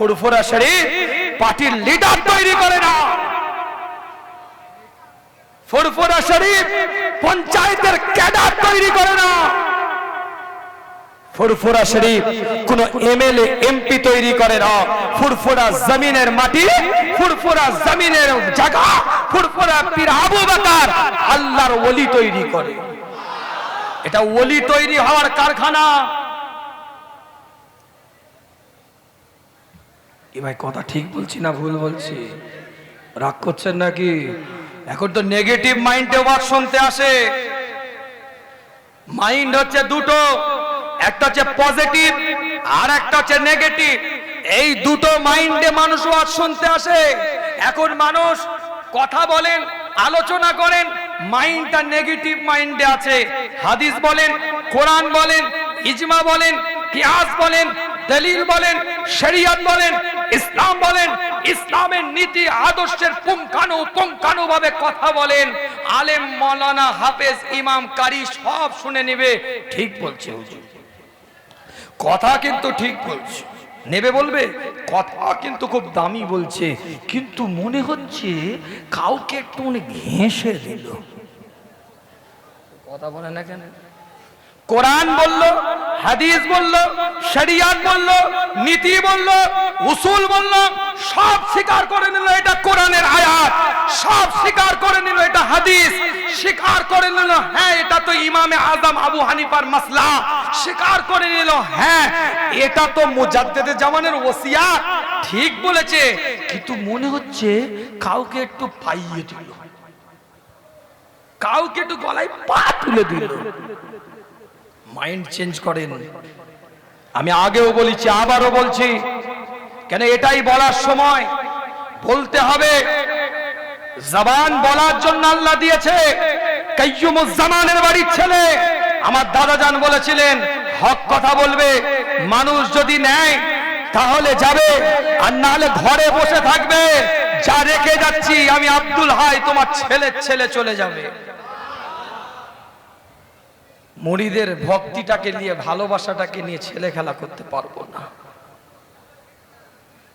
ফুরফুরা শরীফ পার্টির লিডার তৈরি করে না। ফুরফুরা শরীফ পঞ্চায়েতের ক্যাডার তৈরি করে না। ফুরফুরা শরীফ কোন এমএলএ, এমপি তৈরি করে না। ফুরফুরা জমিনের মাটি, ফুরফুরা জমিনের জায়গা, ফুরফুরা পীর আবু আল্লাহর ওলি তৈরি করে। এটা ওলি তৈরি হওয়ার কারখানা। এ ভাই, কথা ঠিক বলছি না ভুল বলছি? রাগ করছেন নাকি? এখন তো নেগেটিভ মাইন্ডে ওয়াজ শুনতে আসে। মাইন্ড হচ্ছে দুটো, একটা হচ্ছে পজিটিভ আর একটা হচ্ছে নেগেটিভ এই দুটো মাইন্ডে মানুষ ওয়াজ শুনতে আসে। এখন মানুষ কথা বলেন, আলোচনা করেন মাইন্ডটা নেগেটিভ মাইন্ডে আছে। হাদিস বলেন, কোরআন বলেন, ইজমা বলেন, কিয়াস বলেন দলিল বলেন, শরিয়ত বলেন, ইসলাম বলেন, ইসলামের নীতি, আদর্শের পুঙ্খানু পুঙ্খানু ভাবে কথা বলেন। আলেম মৌলানা হাফেজ ইমাম কারি সব শুনে নেবে, ঠিক বলছে হুজুর। কথা কিন্তু ঠিক বলছে। নেবে বলবে, কথা কিন্তু খুব দামি বলছে। কিন্তু মনে হচ্ছে কাউকে একটু মনে ঘেঁষে দিল। কথা বলে না কেন? কোরআন বলল, হাদিস বলল, শরিয়াত বলল, নীতি বলল, উসুল বলল, সব স্বীকার করে নিল এটা কোরআনের আয়াত, সব স্বীকার করে নিল এটা হাদিস, স্বীকার করে নিল হ্যাঁ এটা তো ইমামে আজম আবু হানিফার মাসলা, স্বীকার করে নিল হ্যাঁ এটা তো মুজাদ্দেদে জামানের ওসিয়াত ঠিক বলেছে, কিন্তু মনে হচ্ছে কাউকে একটু পাইয়ে দিল। কাউকে একটু গলায় পা তুলে দিল। মাইন্ড চেঞ্জ করেন। আমি আগেও বলেছি, আবারও বলছি, কেন এটাই বলার সময়? বলতে হবে, জবান বলার জন্য আল্লাহ দিয়েছে কাইয়ুমুজ্জামানের বাড়ির ছেলে। আমার দাদা দাদাজান বলেছিলেন, হক কথা বলবে, মানুষ যদি নেয়, তাহলে যাবে, আর নাহলে ঘরে বসে থাকবে। যা রেখে যাচ্ছি, আমি আব্দুল হাই, তোমার ছেলের ছেলে চলে যাবে। মরিদের ভক্তিটাকে নিয়ে, ভালোবাসাটাকে নিয়ে ছেলে খেলা করতে পারব না।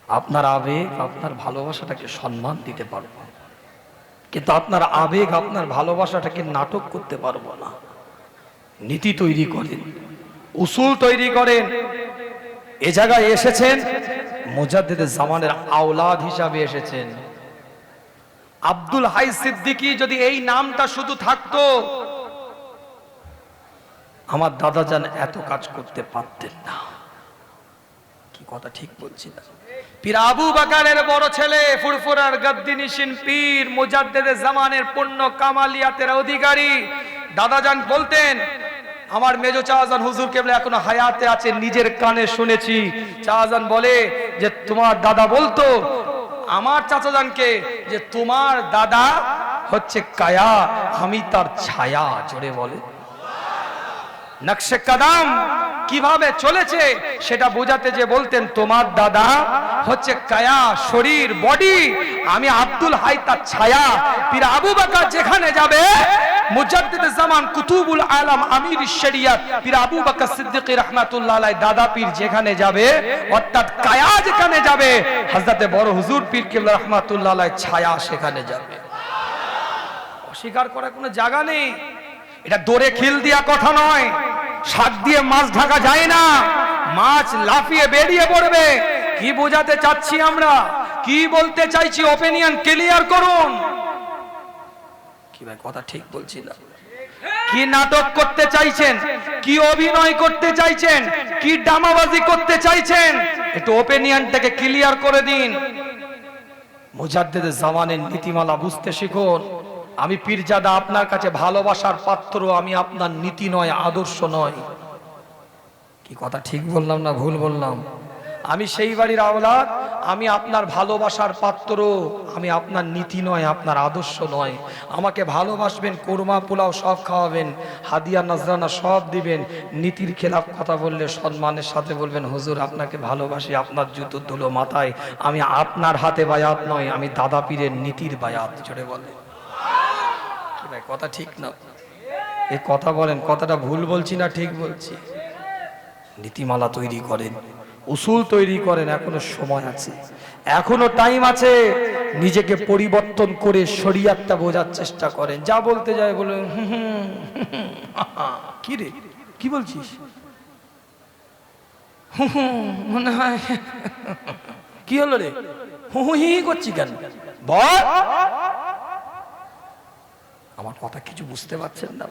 আপনার আবেগ, আপনার ভালোবাসাটাকে সম্মান দিতে পারব। কিন্তু আপনার আবেগ, আপনার ভালোবাসাটাকে নাটক করতে পারব না। নীতি তৈরি করেন, উসুল তৈরি করেন। এ জায়গায় এসেছেন মুজাদ্দেদের জামানের আওলাদ হিসাবে এসেছেন। আব্দুল হাই সিদ্দিকী যদি এই নামটা শুধু থাকতো আমার দাদা যান এত কাজ করতে পারতেন না। কি কথা ঠিক বলছি না। পীর আবু বাকারের বড় ছেলে, ফুরফুরার গদ্দিনিসিন পীর, মুজাদ্দেদে জামানের পূর্ণ কামালিয়াতের অধিকারী। দাদাজান বলতেন, আমার মেজো চাহাজান হুজুর কেবল এখনও হায়াতে আছে, নিজের কানে শুনেছি। চাহাজান বলে, যে তোমার দাদা বলতো, আমার চাচাজানকে যে তোমার দাদা হচ্ছে কায়া, আমি তার ছায়া। জোরে বলে। নকশে কদম। কীভাবে চলেছে সেটা বোঝাতে যে বলতেন, তোমার দাদা হচ্ছে কায়া শরীর বডি আমি আব্দুল হাই তার ছায়া। পীর আবু বকর যেখানে যাবে, মুজাদ্দিদ জামান কুতুবুল আলম আমির শরিয়ত, পীর আবু বকর সিদ্দিকী রাহমাতুল্লাহ আলাইহি দাদা পীর যেখানে যাবে, অর্থাৎ কায়া যেখানে যাবে, হযরতে বড় হুজুর পীর কিবলা রাহমাতুল্লাহ আলাইহি ছায়া সেখানে যাবে। অস্বীকার করার কোনো জায়গা নেই। এটা দোরে খিল দিয়া কথা নয়। শাক দিয়ে মাছ ঢাকা যায় না। মাছ লাফিয়ে বেরিয়ে পড়বে। কি বোঝাতে চাচ্ছি আমরা? কি বলতে চাইছি ওপিনিয়ন ক্লিয়ার করুন। কি ভাই, কথা ঠিক বলছি না? কি নাটক করতে চাইছেন? কি অভিনয় করতে চাইছেন? কি ডামাবাজি করতে চাইছেন? একটু ওপিনিয়নটাকে ক্লিয়ার করে দিন। মুজাদ্দেদের জামানের নীতিমালা বুঝতে শিখুন। আমি পীরজাদা আপনার কাছে ভালোবাসার পাত্র, আমি আপনার নীতি নয়, আদর্শ নয়। কি কথা ঠিক বললাম না ভুল বললাম? আমি সেই বাড়ির আওলাদ, আমি আপনার ভালোবাসার পাত্র, আমি আপনার নীতি নয়, আপনার আদর্শ নয়। আমাকে ভালোবাসবেন, কোরমা পোলাও সব খাওয়াবেন, হাদিয়া নজরানা সব দিবেন, নীতির খেলাফ কথা বললে সম্মানের সাথে বলবেন, হুজুর, আপনাকে ভালোবাসি, আপনার জুতো, ধুলো, মাথায়, আমি আপনার হাতে বায়াত নয়, আমি দাদা পীরের নীতির বায়াত। জোরে বলে কথা ঠিক না। এই কথা বলেন, কথাটা ভুল বলছি না ঠিক বলছি? নীতিমালা তৈরি করেন, উসুল তৈরি করেন, এখনও সময় আছে। এখনও টাইম আছে, নিজেকে পরিবর্তন করে শরিয়াতটা বোঝার চেষ্টা করেন। যা বলতে যায় বলে কি রে, কি বলছিস? মনে হয়, কি হলো রে? হি হি করছি কেন? বল। আমার কথা কিছু বুঝতে পারছেন না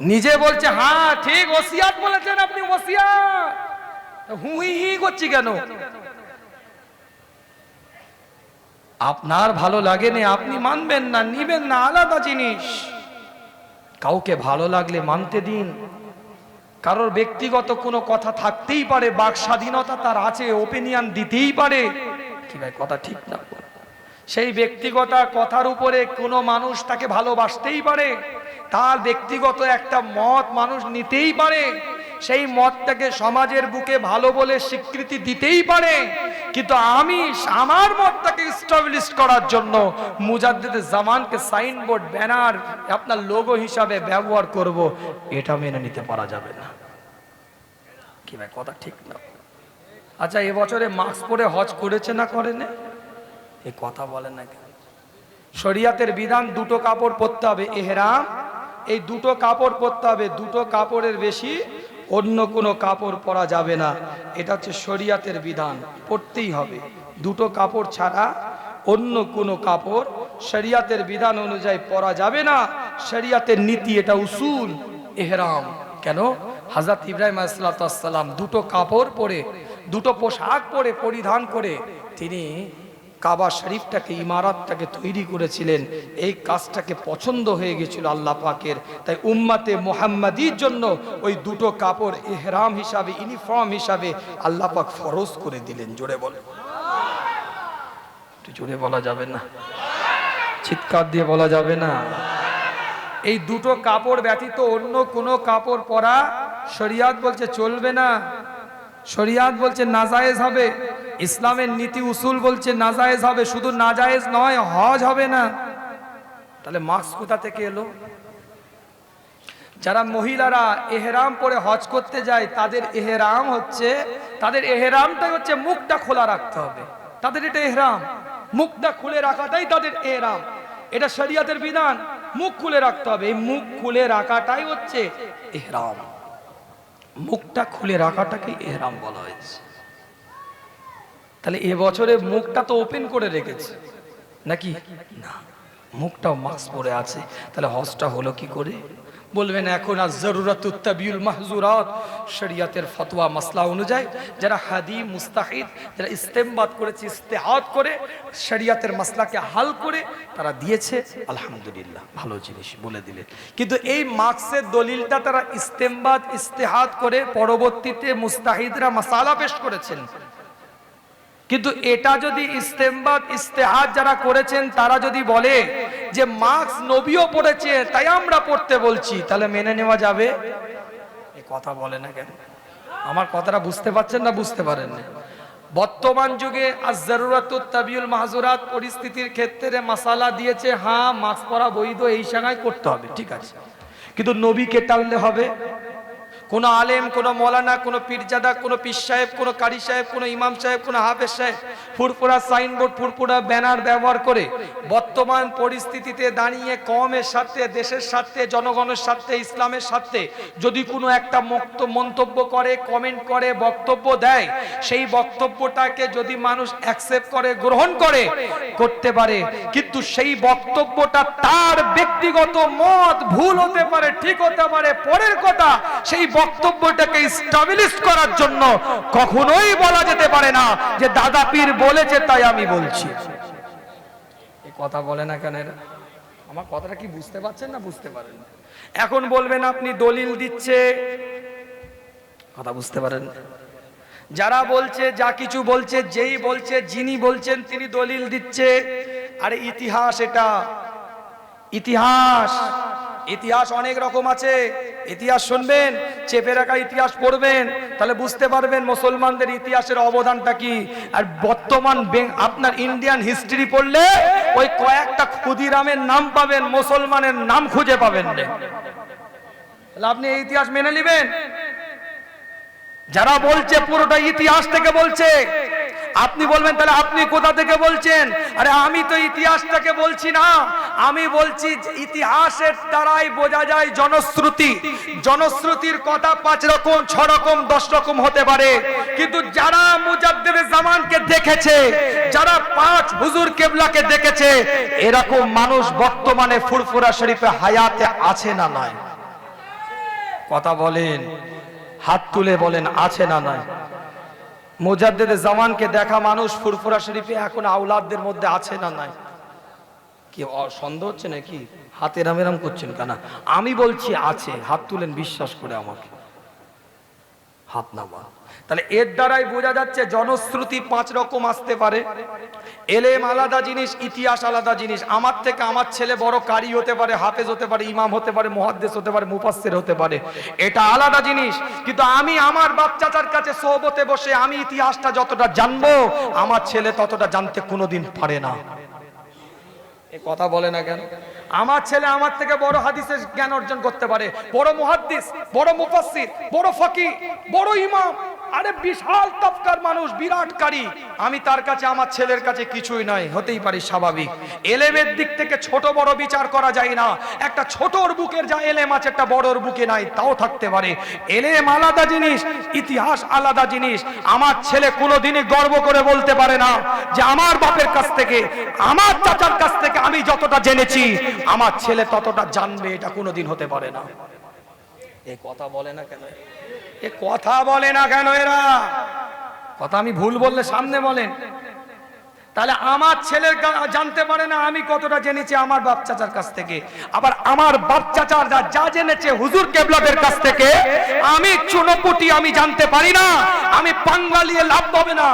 নিজে বলছে হ্যাঁ ঠিক ওসিয়াত বলেছেন আপনি ওসিয়াত। হুই হি করছি কেন? আপনার ভালো লাগে লাগেনি আপনি মানবেন না নিবেন না আলাদা জিনিস। কাউকে ভালো লাগলে মানতে দিন। কারোর ব্যক্তিগত কোনো কথা থাকতেই পারে বাক স্বাধীনতা তার আছে ওপিনিয়ন দিতেই পারে। কি ভাই কথা ঠিক না সেই ব্যক্তিগত কথার উপরে কোনো মানুষ তাকে ভালোবাসতেই পারে, তার ব্যক্তিগত একটা মত মানুষ নিতেই পারে, সেই মতটাকে সমাজের বুকে ভালো বলে স্বীকৃতি দিতেই পারে। কিন্তু আমি আমার মতটাকে স্টাবলিশ করার জন্য মুজাদ্দিদ জামানকে সাইনবোর্ড ব্যানার আপনার লোগো হিসাবে ব্যবহার করব, এটা মেনে নিতে পারা যাবে না। কি ভাই, কথা ঠিক না। আচ্ছা এবছরে মাস্ক পরে হজ করেছে না করেনি? এই কথা বলেন না কেন? শরিয়াতের বিধান দুটো কাপড় পরতে হবে, এহরাম। এই দুটো কাপড় পরতে হবে, দুটো কাপড়ের বেশি অন্য কোনো কাপড় পরা যাবে না। এটা হচ্ছে শরিয়াতের বিধান, পরতেই হবে। দুটো কাপড় ছাড়া অন্য কোনো কাপড় শরিয়াতের বিধান অনুযায়ী পরা যাবে না। শরিয়াতের নীতি, এটা উসুল, এহরাম। কেন? হাজরত ইব্রাহিম আসসালাম দুটো কাপড় পরে, দুটো পোশাক পরে, পরিধান করে তিনি কাবা শরীফটাকে, ইমারতটাকে তৈরি করেছিলেন। এই কাজটাকে পছন্দ হয়ে গেছিল আল্লাহ পাকের। তাই উম্মাতে মোহাম্মদীর জন্য ওই দুটো কাপড় এহরাম হিসাবে, ইউনিফর্ম হিসাবে আল্লাহ পাক ফরজ করে দিলেন। জোরে বলে জোরে বলা যাবে না? চিৎকার দিয়ে বলা যাবে না? এই দুটো কাপড় ব্যতীত অন্য কোনো কাপড় পরা শরিয়াত বলছে চলবে না। শরিয়াত বলছে নাজায়েজ হবে। ইসলামের নীতি উসুল বলছে নাজায়েজ হবে, শুধু নাজায়েজ নয়, হজ হবে না। তাহলে মাস্ক কোথা থেকে এলো? যারা মহিলারা এহেরাম পরে হজ করতে যায়, তাদের এহেরাম হচ্ছে, তাদের এহেরামটাই হচ্ছে মুখটা খোলা রাখতে হবে। তাদের এটা এহরাম। মুখটা খুলে রাখাটাই তাদের এহরাম। এটা শরিয়াতের বিধান। মুখ খুলে রাখতে হবে। এই মুখ খুলে রাখাটাই হচ্ছে এহরাম। মুখটা খুলে রাখাটাকে এহরাম বলা হয়েছে। তাহলে এবছরে মুখটা তো ওপেন করে রেখেছে। নাকি? না, মুখটাও মাস্ক পরে আছে। তাহলে হজটা হলো কি করে? বলবেন, এখন আর জরুরত উত্তাবিউল মাহজুরাত। শরিয়াতের ফতোয়া মাসলা অনুযায়ী যারা হাদি, মুস্তাহিদ, যারা ইস্তেমবাদ করেছে ইস্তেহাদ করে শরিয়াতের মাসলাকে হাল করে তারা দিয়েছে। আলহামদুলিল্লাহ, ভালো জিনিস বলে দিলেন। কিন্তু এই মার্কসের দলিলটা তারা ইস্তেমবাদ ইস্তেহাদ করে পরবর্তীতে মুস্তাহিদরা মাসালা পেশ করেছেন। কিন্তু এটা যদি ইস্তেমবাদ ইস্তেহাদ যারা করেছেন, তারা যদি বলে যে মার্কস নবীও পড়েছে, তাই আমরা পড়তে বলছি, তাহলে মেনে নেওয়া যাবে? এই কথা বলে না কেন? আমার কথাটা বুঝতে পারছেন না বুঝতে পারেন না? বর্তমান যুগে পরিস্থিতির ক্ষেত্রে মাসালা দিয়েছে হ্যাঁ মাস্ক পরা বৈধ, এই সময় করতে হবে, ঠিক আছে? কিন্তু নবীকে টানলে হবে? কোন আলেম, কোন মৌলানা, কোন পীরজাদা, কোন পীর সাহেব, কোন কারি সাহেব, কোন ইমাম সাহেব, কোন হাফেজ সাহেব ফুরফুরা সাইনবোর্ড, ফুরফুরা ব্যানার ব্যবহার করে বর্তমান পরিস্থিতিতে দাঁড়িয়ে কমের স্বার্থে, দেশের স্বার্থে, জনগণের স্বার্থে, ইসলামের স্বার্থে যদি কোনো একটা মক্ত, মন্তব্য করে কমেন্ট করে, বক্তব্য দেয়, সেই বক্তব্যটাকে যদি মানুষ অ্যাকসেপ্ট করে, গ্রহণ করে, করতে পারে। কিন্তু সেই বক্তব্যটা তার ব্যক্তিগত মত ভুল হতে পারে, ঠিক হতে পারে, পরের কথা সেই বক্তব্যটাকে স্টাবলিশ করার জন্য কখনোই বলা যেতে পারে না যে দাদা পীর বলেছে তাই আমি বলছি। এই কথা বলে না কেন এরা? আমার কথাটা কি বুঝতে পারছেন না বুঝতে পারেন এখন বলবেন আপনি দলিল দিচ্ছে। কথা বুঝতে পারেন। যারা বলছে যা কিছু বলছে যেই বলছে যিনি বলছেন তিনি দলিল দিচ্ছে। আরে ইতিহাস এটা। ইতিহাস। ইতিহাস অনেক রকম আছে। ইতিহাস শুনবেন, চেপে রাখা ইতিহাস পড়বেন, তাহলে বুঝতে পারবেন মুসলমানদের ইতিহাসের অবদানটা কি। আর বর্তমান আপনার ইন্ডিয়ান হিস্ট্রি পড়লে ওই কয়েকটা ক্ষুদিরামের নাম পাবেন, মুসলমানের নাম খুঁজে পাবেন তাহলে আপনি এই ইতিহাস মেনে নেবেন? যারা বলছে পুরোটা ইতিহাস থেকে বলছে আপনি বলবেন, তাহলে আপনি কোথা থেকে বলছেন? আরে আমি তো ইতিহাসটাকে বলছি না। আমি বলছি ইতিহাসের দ্বারাই বোঝা যায় জনশ্রুতি। জনশ্রুতির কথা পাঁচ রকম, ছ রকম, দশ রকম হতে পারে। কিন্তু যারা মুজাদ্দের জামানকে দেখেছে, যারা পাঁচ হুজুর কেবলাকে দেখেছে, এরকম মানুষ বর্তমানে ফুরফুরা শরীফে হায়াতে আছে না নয় কথা বলেন, হাত তুলে বলেন, আছে না নাই? মুজাদ্দেদে জামানকে দেখা মানুষ ফুরফুরা শরীফে এখন আউলাদদের মধ্যে আছে না নাই? কি সন্দেহ হচ্ছে নাকি? হাতে রাম এরাম করছেন কেন? আমি বলছি আছে, হাত তুলেন, বিশ্বাস করে আমাকে। হাত নামা তাহলে এর দ্বারাই বোঝা যাচ্ছে জনশ্রুতি পাঁচ রকম আসতে পারে। এলেম আলাদা জিনিস, ইতিহাস আলাদা জিনিস। আমার থেকে আমার ছেলে বড় কারি হতে পারে, হাফেজ হতে পারে, ইমাম হতে পারে মহাদ্দেশ হতে পারে, মুফাসসির হতে পারে। এটা আলাদা জিনিস। কিন্তু আমি আমার বাচ্চাটার কাছে সোহবতে বসে আমি ইতিহাসটা যতটা জানব, আমার ছেলে ততটা জানতে কোনোদিন পারে না। এ কথা বলে না কেন? আমার ছেলে আমার থেকে বড় হাদিসের জ্ঞান অর্জন করতে পারে। বড় মুহাদ্দিস, বড় মুফাসসির, বড় ফকি, বড় ইমাম। আরে বিশাল তফকার মানুষ বিরাট কারি আমি তার কাছে, আমার ছেলের কাছে কিছুই নয় হতেই পারি স্বাভাবিক। এলেমের দিক থেকে ছোট বড় বিচার করা যায় না। একটা ছোটর বুকের যা এলেম আছে, একটা বড়র বুকে নাই, তাও থাকতে পারে। এলেম আলাদা জিনিস, ইতিহাস আলাদা জিনিস। আমার ছেলে কোনোদিনই গর্ব করে বলতে পারে না যে, আমার বাপের কাছ থেকে, আমার চাচার কাছ থেকে আমি যতটা জেনেছি আমার ছেলে ততটা জানবে এটা কোনোদিন হতে পারে না। এ কথা বলে না কেন? এ কথা বলে না কেন এরা? কথা আমি ভুল বললে সামনে বলেন। তাহলে আমার ছেলের জানতে পারে না আমি কতটা জেনেছি আমার বাপ চাচার কাছ থেকে। আবার আমার বাপ চাচার যা যা জেনেছে হুজুর কেবলাদের কাছ থেকে আমি চুনোপুটি আমি জানতে পারি না। আমি পাঙ্গালিয়ে লাভ হবে না।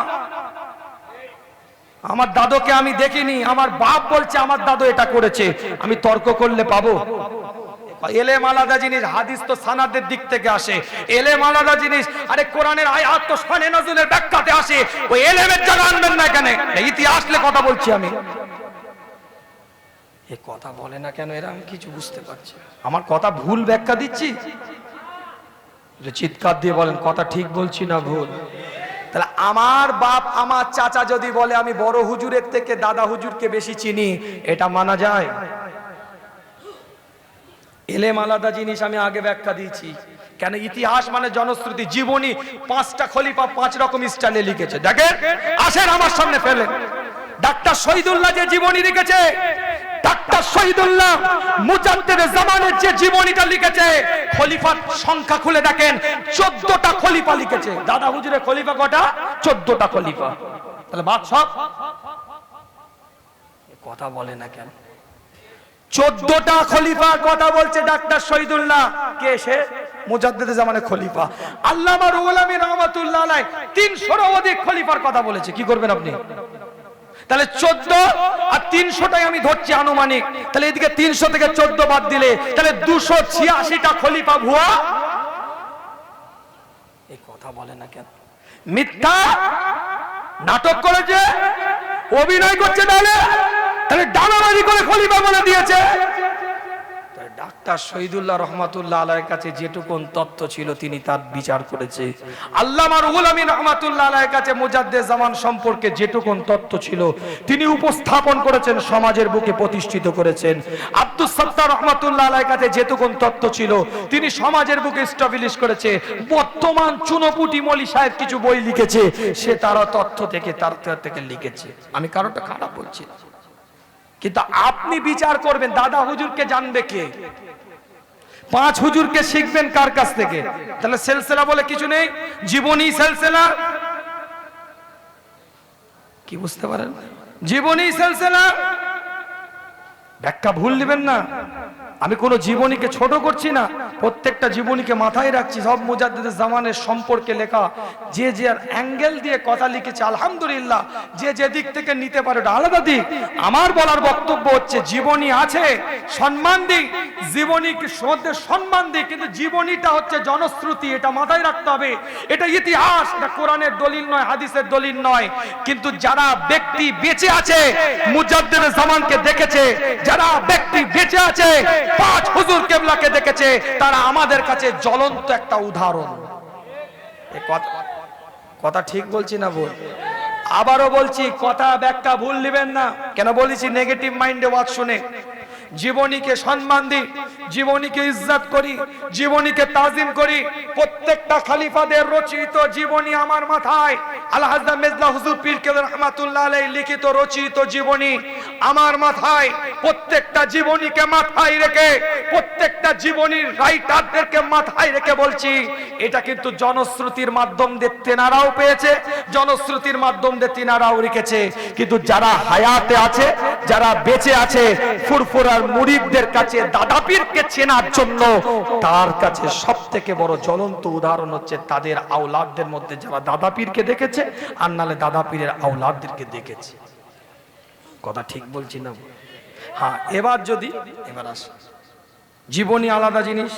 আমার দাদুকে আমি দেখিনি আমার বাপ বলছে আমার দাদু এটা করেছে আমি তর্ক করলে পাবো? এলেম আলাদা জিনিস হাদিস তো সানাদের দিক থেকে আসে। এলেম আলাদা জিনিস আরে কোরআনের আয়াত তো শানে নজরুলের ব্যাখ্যাতে আসে। ওই এলেমের জায়গা আনবেন না কেন ইতিহাসলে কথা বলছি আমি। এ কথা বলে না কেন এরা আমি কিছু বুঝতে পারছি আমার কথা ভুল ব্যাখ্যা দিচ্ছি? চিৎকার দিয়ে বলেন কথা ঠিক বলছি না ভুল? তাহলে আমার বাপ আমার চাচা যদি বলে, আমি বড় হুজুরের থেকে দাদা হুজুরকে বেশি চিনি, এটা মানা যায়। এলেম আলাদা জিনিস, আমি আগে ব্যাখ্যা দিয়েছি। কেন ইতিহাস মানে জনশ্রুতি, জীবনী পাঁচটা খলিফা পাঁচ রকম স্টাইলে লিখেছে। দেখেন, আসেন আমার সামনে ফেলেন। ডাক্তার শহীদুল্লাহ যে জীবনী লিখেছে ডাক্তার শহীদুল্লাহ মুজাদ্দের জামানের যে জীবনীটা লিখেছে, খলিফার সংখ্যা খুলে দেখেন, চোদ্দটা খলিফা লিখেছে। দাদা খলিফা কটা? চোদ্দটা খলিফা। তাহলে কথা বলে না কেন? চোদ্দটা খলিফার কথা বলছে ডাক্তার শহীদুল্লাহ। কে সে? মুজাদ্দেদ জামানের খলিফা। আল্লামা রুহুল আমিন অধিক খলিফার কথা বলেছে। কি করবেন আপনি? তাহলে চোদ্দ আর তিনশোটাই আমি ধরছি আনুমানিক। তাহলে এদিকে তিনশো থেকে চোদ্দ বাদ দিলে, তাহলে দুশো ছিয়াশিটা খলিফা ভুয়া। এই কথা বলে না কেন? মিথ্যা নাটক করেছে, অভিনয় করছে তাহলে তাহলে ডানাবাজি করে খলিফা বলে দিয়েছে। ডাক্তার শহীদুল্লাহ রহমাতুল্লাহ আলাইয়ের কাছে যেটুকুন তত্ত্ব ছিল, তিনি তার বিচার করেছে। আল্লামা রুহুল আমিন রহমাতুল্লাহ আলাইয়ের কাছে মুজাদ্দে জামান সম্পর্কে যেটুকুন তত্ত্ব ছিল, তিনি উপস্থাপন করেছেন, সমাজের বুকে প্রতিষ্ঠিত করেছেন। আব্দুল সত্তার রহমাতুল্লাহ আলাইয়ের কাছে যেটুকুন তত্ত্ব ছিল, তিনি সমাজের বুকে স্টাবলিশ করেছে। বর্তমান চুনোপুটি মলি সাহেব কিছু বই লিখেছে, সে তার তথ্য থেকে, তার থেকে লিখেছে। আমি কারোটা খারাপ বলছি কিন্তু আপনি বিচার করবেন, দাদা হুজুরকে জানবে কে? পাঁচ হুজুরকে শিখবেন কার কাছ থেকে? তাহলে সেলসেলা বলে কিছু নেই, জীবনী সেলসেলা। কি বুঝতে পারেন? জীবনী সেলসেলা। ব্যাখ্যা ভুল দিবেন না। আমি কোনো জীবনীকে ছোট করছি না, প্রত্যেকটা জীবনীকে মাথায় রাখছি। সব মুজাদ্দিদের জামানের সম্পর্কে লেখা। যে যে অ্যাঙ্গেল দিয়ে কথা লিখেছে, আলহামদুলিল্লাহ, যে যে দিক থেকে নিতে পারে ওটা আলাদা দিক। আমার বলার বক্তব্য হচ্ছে, জীবনী আছে, সম্মান দিক। জীবনীকে মধ্যে সম্মান দিক, কিন্তু জীবনীটা হচ্ছে জনশ্রুতি, এটা মাথায় রাখতে হবে। এটা ইতিহাস, এটা কোরআনের দলিল নয়, হাদিসের দলিল নয়। কিন্তু যারা ব্যক্তি বেঁচে আছে মুজাদ্দিদ জামানকে দেখেছে, যারা ব্যক্তি বেঁচে আছে পাঁচ হুজুর কেবলাকে দেখেছে তারা আমাদের কাছে জ্বলন্ত একটা উদাহরণ। কথা ঠিক বলছি না বল আবারও বলছি, কথা ব্যাখ্যা ভুল নেবেন না। কেন বলেছি? নেগেটিভ মাইন্ডে ওয়াজ শুনে। জীবনীকে সম্মান দিই, জীবনীকে ইজ্জত করি, জীবনীকে তাজিম করি। প্রত্যেকটা খালিফাদের রচিত জীবনী আমার মাথায়। আল্লাহ মেজলা হুজুর পীর রহমাতুল্লাহ আলাইহি লিখিত রচিত জীবনী আমার মাথায়। প্রত্যেকটা জীবনীকে মাথায় রেখে, প্রত্যেকটা জীবনীর রাইটারদেরকে মাথায় রেখে বলছি, এটা কিন্তু জনশ্রুতির মাধ্যম দিয়ে তেনারাও পেয়েছে, জনশ্রুতির মাধ্যম দিয়ে তেনারাও রেখেছে। কিন্তু যারা হায়াতে আছে, যারা বেঁচে আছে ফুরফুরার মুরিদদের কাছে দাদা পীরকে চেনার জন্য তার কাছে সব থেকে বড় জ্বলন্ত উদাহরণ হচ্ছে তাদের আওলাদদের মধ্যে যারা দাদা পীরকে দেখেছে আর নালে দাদা পীরের আওলাদদেরকে দেখেছে। কথা ঠিক বলছি না? হ্যাঁ এবার যদি, এবার আস। জীবনী আলাদা জিনিস,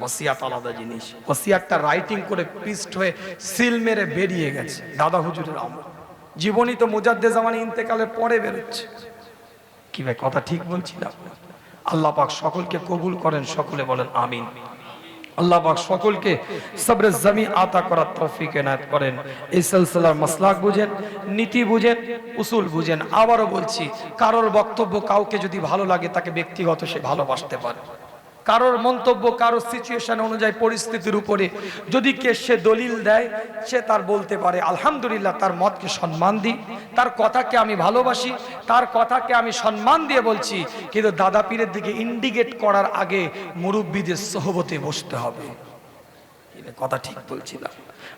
ওসিয়াত আলাদা জিনিস। ওসিয়াতটা রাইটিং করে পিস্ট হয়ে সিল মেরে বেরিয়ে গেছে। দাদা হুজুরের আমল। জীবনী তো মুজাদ্দে জামানি ইন্তেকালের পরে বেরোচ্ছে। কি ভাই কথা ঠিক বলছি না আল্লাহ পাক সকলকে কবুল করেন, সকলে বলেন আমিন। আল্লাহ পাক সকলকে সবরে জমি আতা করার তৌফিক এনায়েত করেন। এই সিলসিলার মাসলাক বুঝেন, নীতি বুঝেন, উসুল বুঝেন। আবারও বলছি, কারোর বক্তব্য কাউকে যদি ভালো লাগে, তাকে ব্যক্তিগত সে ভালোবাসতে পারে। কারোর মন্তব্য, কারোর সিচুয়েশন অনুযায়ী পরিস্থিতির উপরে যদি কে সে দলিল দেয়, সে তার বলতে পারে, আলহামদুলিল্লাহ, তার মতকে সম্মান দিই, তার কথাকে আমি ভালোবাসি, তার কথাকে আমি সম্মান দিয়ে বলছি, কিন্তু দাদা পীরের দিকে ইন্ডিকেট করার আগে মুরব্বীদের সহবতে বসতে হবে। কথা ঠিক বলছিলাম।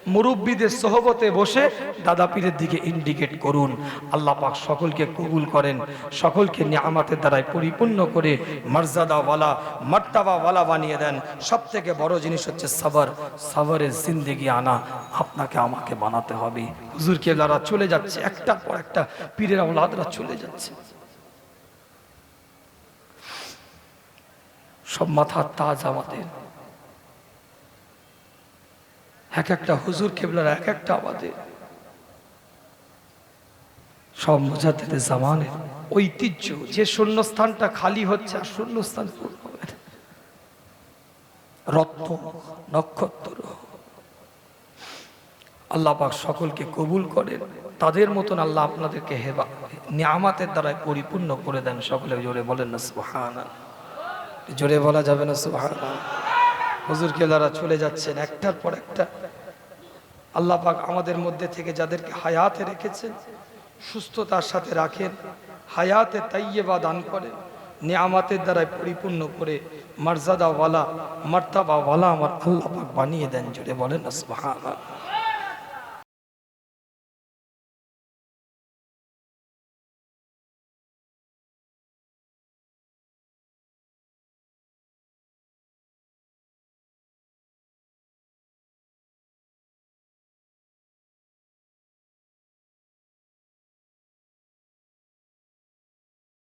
মুরব্বীদের সহবতে বসে দাদা পীরের দিকে ইন্ডিকেট করুন। আল্লাহ পাক সকলকে কবুল করেন, সকলকে নিয়ামাতের দ্বারাই পরিপূর্ণ করে মর্যাদাওয়ালা মর্তাবাওয়ালা বানিয়ে দেন। সব থেকে বড় জিনিস হচ্ছে সাবর। সাবরের জিন্দেগি আনা, আপনাকে আমাকে বানাতে হবে। হুজুর কেবলারা চলে যাচ্ছে, একটার পর একটা পীরের আওলাদরা চলে যাচ্ছে। সব মাথার তাজ আমাদের। এক একটা হুজুর কেবলার এক একটা আমাদের সব মুজাদ্দেদে জামানের ঐতিহ্য, যে শূন্যস্থানটা খালি হচ্ছে আর শূন্যস্থান পূর্ণ হবে রত্ন নক্ষত্র আল্লাহ পাক সকলকে কবুল করেন। তাদের মতন আল্লাহ আপনাদেরকে হেবা, নিয়ামাতের দ্বারা পরিপূর্ণ করে দেন। সকলে জোরে বলেন না সুহান জোরে বলা যাবে না সুহান হুজুর কেলারা চলে যাচ্ছেন একটার পর একটা। আল্লাহ পাক আমাদের মধ্যে থেকে যাদেরকে হায়াতে রেখেছেন, সুস্থতার সাথে রাখেন, হায়াতে তাইয়েবা দান করেন, নিয়ামাতের দ্বারাই পরিপূর্ণ করে মর্যাদাওয়ালা মর্তাবাওয়ালা আমার আল্লাহ পাক বানিয়ে দেন জুড়ে বলেন আসবাহ